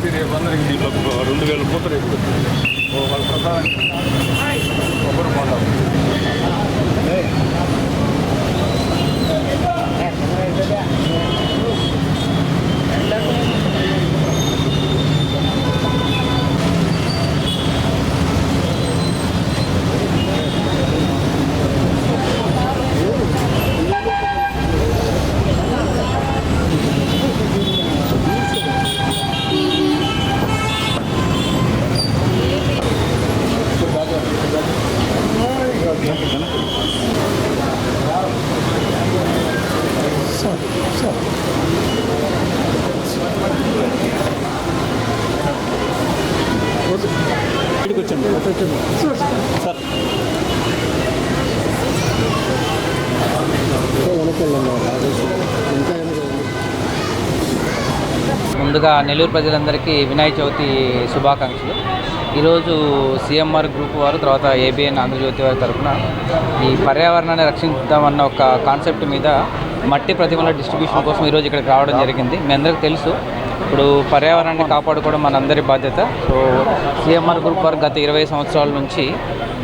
వచ్చి రేపు అందరికి దీంట్లో రెండు వేల పూతలు ఇప్పుడు వాళ్ళ కొబ్బరి పండుగ ఇక్కడికి ముందుగా నెల్లూరు ప్రజలందరికీ వినాయక చవితి శుభాకాంక్షలు. ఈరోజు సిఎంఆర్ గ్రూప్ వారు తర్వాత ఏబిఎన్ ఆంధ్రజ్యోతి వారి తరఫున ఈ పర్యావరణాన్ని రక్షిద్దామన్న ఒక కాన్సెప్ట్ మీద మట్టి ప్రతిమల డిస్ట్రిబ్యూషన్ కోసం ఈరోజు ఇక్కడికి రావడం జరిగింది. మీ అందరికీ తెలుసు ఇప్పుడు పర్యావరణాన్ని కాపాడుకోవడం మనందరి బాధ్యత. సో సిఎంఆర్ గ్రూప్ వారు గత ఇరవై సంవత్సరాల నుంచి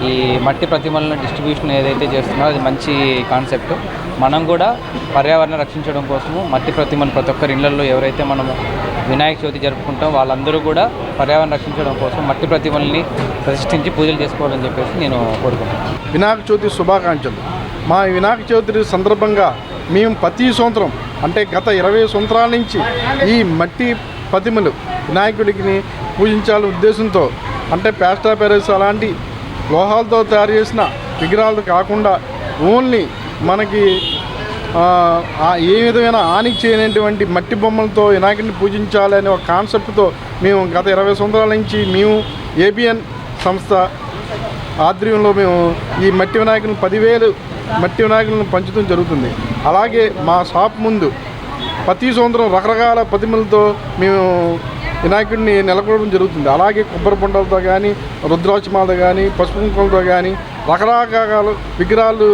ఈ మట్టి ప్రతిమలను డిస్ట్రిబ్యూషన్ ఏదైతే చేస్తున్నారో అది మంచి కాన్సెప్ట్. మనం కూడా పర్యావరణం రక్షించడం కోసము మట్టి ప్రతిమలు ప్రతి ఒక్కరి ఇళ్ళలో ఎవరైతే మనము వినాయక చవితి జరుపుకుంటాం వాళ్ళందరూ కూడా పర్యావరణ రక్షించడం కోసం మట్టి ప్రతిమల్ని ప్రతిష్ఠించి పూజలు చేసుకోవాలని చెప్పేసి నేను కోరుకుంటున్నాను. వినాయక చవితి శుభాకాంక్షలు. మా వినాయక చవితి సందర్భంగా మేము ప్రతి సంవత్సరం అంటే గత ఇరవై సంవత్సరాల నుంచి ఈ మట్టి ప్రతిమలు వినాయకుడికి పూజించాలనే ఉద్దేశంతో అంటే పేస్టా పెరస్ అలాంటి లోహాలతో తయారు చేసిన విగ్రహాలు కాకుండా ఓన్లీ మనకి ఏ విధమైన హాని చేయనటువంటి మట్టి బొమ్మలతో వినాయకుడిని పూజించాలనే ఒక కాన్సెప్ట్తో మేము గత ఇరవై సంవత్సరాల నుంచి మేము ఏబిఎన్ సంస్థ ఆధ్వర్యంలో మేము ఈ మట్టి వినాయకులను పదివేలు మట్టి వినాయకులను పంచడం జరుగుతుంది. అలాగే మా షాప్ ముందు ప్రతి సంవత్సరం రకరకాల ప్రతిమలతో మేము వినాయకుడిని నెలకొల్పడం జరుగుతుంది. అలాగే కొబ్బరి బొండలతో కానీ రుద్రాక్షమాలతో కానీ పసుపు కుంకుమలతో కానీ రకరకాల విగ్రహాలు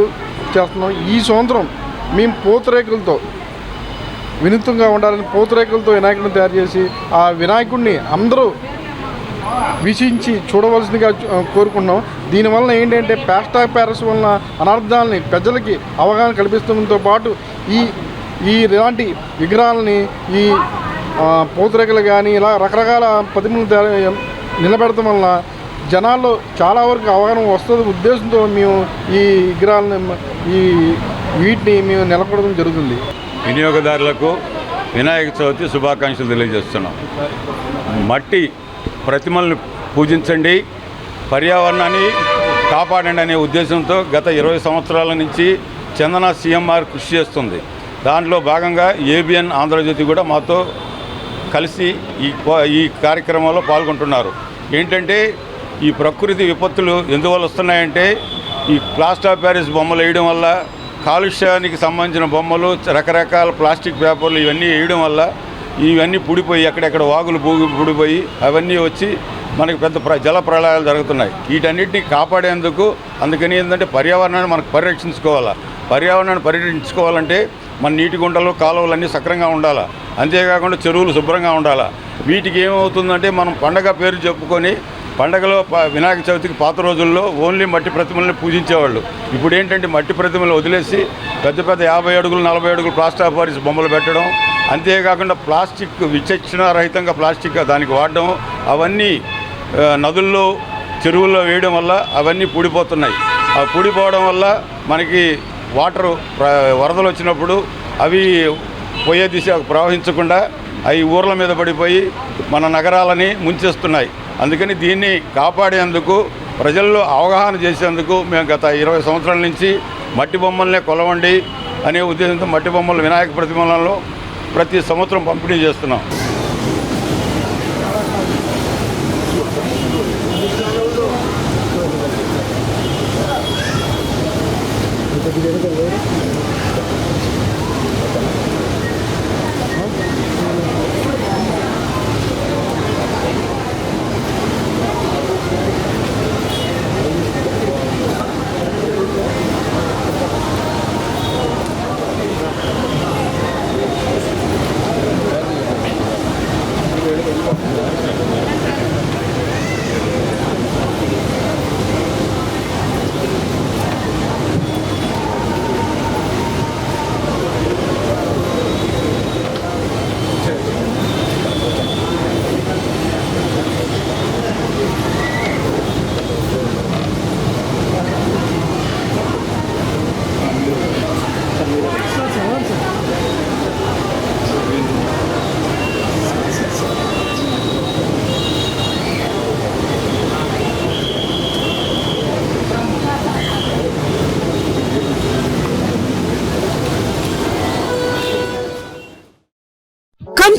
చేస్తున్నాం. ఈ సంవత్సరం మేము పూతరేకులతో వినూత్నంగా ఉండాలని పూతరేకులతో వినాయకుడిని తయారు చేసి ఆ వినాయకుడిని అందరూ వీక్షించి చూడవలసిందిగా కోరుకున్నాం దీనివల్ల ఏంటంటే ప్యాస్టా ప్యారస్ వలన అనర్థాలని ప్రజలకి అవగాహన కల్పిస్తుండటంతో పాటు ఈ ఈ ఇలాంటి విగ్రహాలని ఈ పూతరేకలు పూతరేకులు కానీ ఇలా రకరకాల ప్రతిమలు నిలబెడటం వలన జనాల్లో చాలా వరకు అవగాహన వస్తుంది. ఉద్దేశంతో మేము ఈ విగ్రహాలను ఈ వీటిని మేము నెలకొడడం జరుగుతుంది. వినియోగదారులకు వినాయక చవితి శుభాకాంక్షలు తెలియజేస్తున్నాం. మట్టి ప్రతిమలను పూజించండి. పర్యావరణాన్ని కాపాడండి అనే ఉద్దేశంతో గత ఇరవై సంవత్సరాల నుంచి చందన సీఎంఆర్ కృషి చేస్తుంది. దాంట్లో భాగంగా ఏబిఎన్ ఆంధ్రజ్యోతి కూడా మాతో కలిసి ఈ ఈ కార్యక్రమంలో పాల్గొంటున్నారు. ఏంటంటే ఈ ప్రకృతి విపత్తులు ఎందువల్ల వస్తున్నాయంటే ఈ ప్లాస్టర్ ఆఫ్ ప్యారిస్ బొమ్మలు వేయడం వల్ల కాలుష్యానికి సంబంధించిన బొమ్మలు రకరకాల ప్లాస్టిక్ పేపర్లు ఇవన్నీ వేయడం వల్ల ఇవన్నీ పుడిపోయి ఎక్కడెక్కడ వాగులు పూగి పుడిపోయి అవన్నీ వచ్చి మనకి పెద్ద ప్ర జల ప్రళయాలు జరుగుతున్నాయి. వీటన్నిటిని కాపాడేందుకు అందుకని ఏంటంటే పర్యావరణాన్ని మనకు పరిరక్షించుకోవాలా. పర్యావరణాన్ని పరిరక్షించుకోవాలంటే మన నీటి గుంటలు కాలువలు అన్నీ సక్రంగా ఉండాలా. అంతేకాకుండా చెరువులు శుభ్రంగా ఉండాలా. వీటికి ఏమవుతుందంటే మనం పండగ పేరు చెప్పుకొని పండగలో ప- వినాయక చవితికి పాత రోజుల్లో ఓన్లీ మట్టి ప్రతిమల్ని పూజించేవాళ్ళు. ఇప్పుడు ఏంటంటే మట్టి ప్రతిమలు వదిలేసి పెద్ద పెద్ద యాభై అడుగులు నలభై అడుగులు ప్లాస్టర్ ఆఫ్ పారిస్ బొమ్మలు పెట్టడం అంతేకాకుండా ప్లాస్టిక్ విచక్షణ రహితంగా ప్లాస్టిక్ దానికి వాడడం అవన్నీ నదుల్లో చెరువుల్లో వేయడం వల్ల అవన్నీ పూడిపోతున్నాయి. ఆ పూడిపోవడం వల్ల మనకి వాటర్ వరదలు వచ్చినప్పుడు అవి పోయే దిశ ప్రవహించకుండా అవి ఊర్ల మీద పడిపోయి మన నగరాలని ముంచేస్తున్నాయి. అందుకని దీన్ని కాపాడేందుకు ప్రజల్లో అవగాహన చేసేందుకు మేము గత ఇరవై సంవత్సరాల నుంచి మట్టి బొమ్మల్నే కొలవండి అనే ఉద్దేశంతో మట్టి బొమ్మలు వినాయక ప్రతిమలలో ప్రతి సంవత్సరం పంపిణీ చేస్తున్నాం.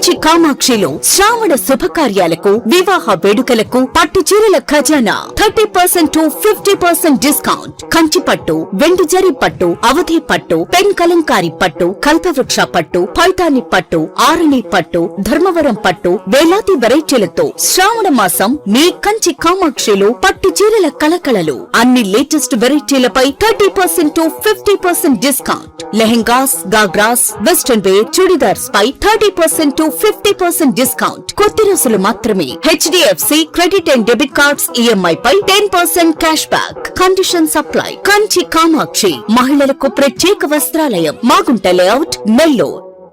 కంచి కామాక్షిలో శ్రావణ శుభకార్యాలకు వివాహ వేడుకలకు పట్టు చీరల ఖజానా. Thirty percent to fifty percent discount. Kanchi పట్టు వెండి జరి పట్టు అవధి పట్టు పెన్ కలంకారి పట్టు కల్పవృక్ష పట్టు పైతాని పట్టు ఆరణి పట్టు ధర్మవరం పట్టు వేలాది వెరైటీలతో శ్రావణ మాసం మీ కంచి కామాక్షిలో పట్టు చీరల కళకళలు. అన్ని latest వెరైటీలపై thirty percent to fifty percent discount. Lehengas ghagras western wear churidars pi thirty percent to fifty percent discount. కొద్ది రోజులు మాత్రమే HDFC credit and debit cards EMI pi ten percent cash back. Condition apply Kanchi Kamakshi. మహిళలకు ప్రత్యేక వస్త్రాలయం. Magunta layout Nellore.